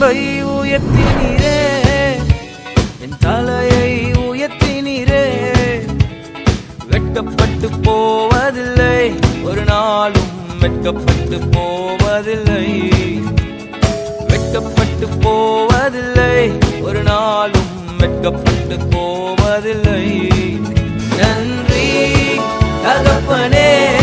உடம்பை உயர்த்தினீரே. என் தலையை உயர்த்தினீரே. வெட்கப்பட்டு போவதில்லை. ஒரு நாளும் வெட்கப்பட்டு போவதில்லை. வெட்கப்பட்டு போவதில்லை. ஒரு நாளும் வெட்கப்பட்டு போவதில்லை. நன்றி தகப்பனே.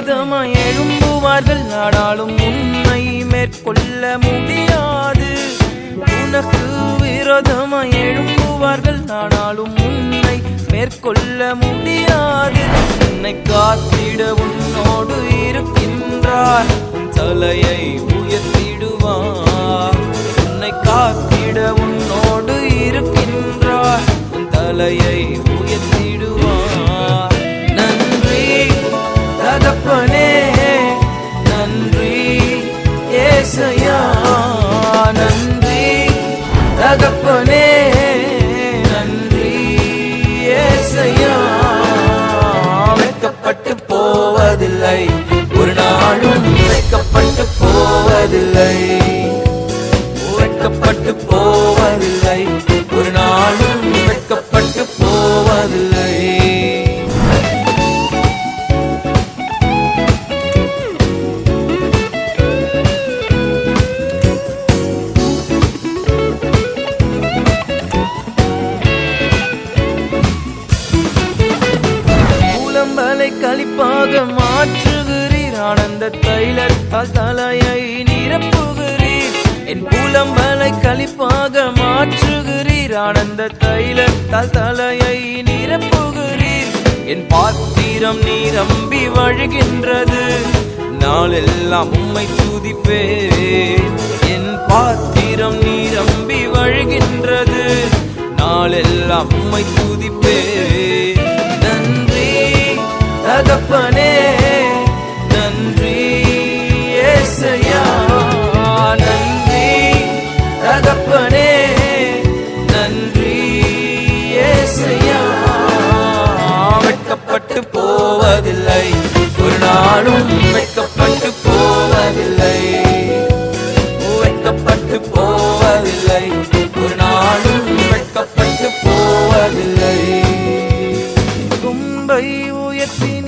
விரோதமாய் எழும்புவார்கள். நாடாலும் உன்னை மேற்கொள்ள முடியாது. உனக்கு விரோதமாய் எழும்புவார்கள். நாடாலும் உன்னை மேற்கொள்ள முடியாது. உன்னை காத்திட உன்னோடு இருக்கின்றார். தலையை உயர்த்திடுவார். உன்னை காத்திட உன்னோடு இருக்கின்றார். தலையை போவதில்லை ஒரு நாளும் வெட்கப்பட்டு போவதில்லை. வெட்கப்பட்டு புலம்பலை கழிப்பாக மாற்றுகிறீர். ஆனந்த தைலத்தால் தலையை நிரப்புகிறீர். என் புலம்பலை களிப்பாக மாற்றுகிறீர். ஆனந்த தைலத்தால் தலையை நிரப்புகிறீர். என் பாத்திரம் நீரம்பி வழிகின்றது. நாளெல்லாம் உம்மை துதிப்பேன். என் பாத்திரம் நீரம்பி வழிகின்றது. நாளெல்லாம் உம்மை துதிப்பேன். தகப்பனே நன்றி ஏசையா நன்றி தகப்பனே நன்றி ஏசையா. வெட்கப்பட்டு போவதில்லை ஒரு நாளும் வெட்கப்பட்டு போவதில்லை. வெட்கப்பட்டு போவதில்லை ஒரு நாளும் வெட்கப்பட்டு போவதில்லை. கும்பை உயர்த்தி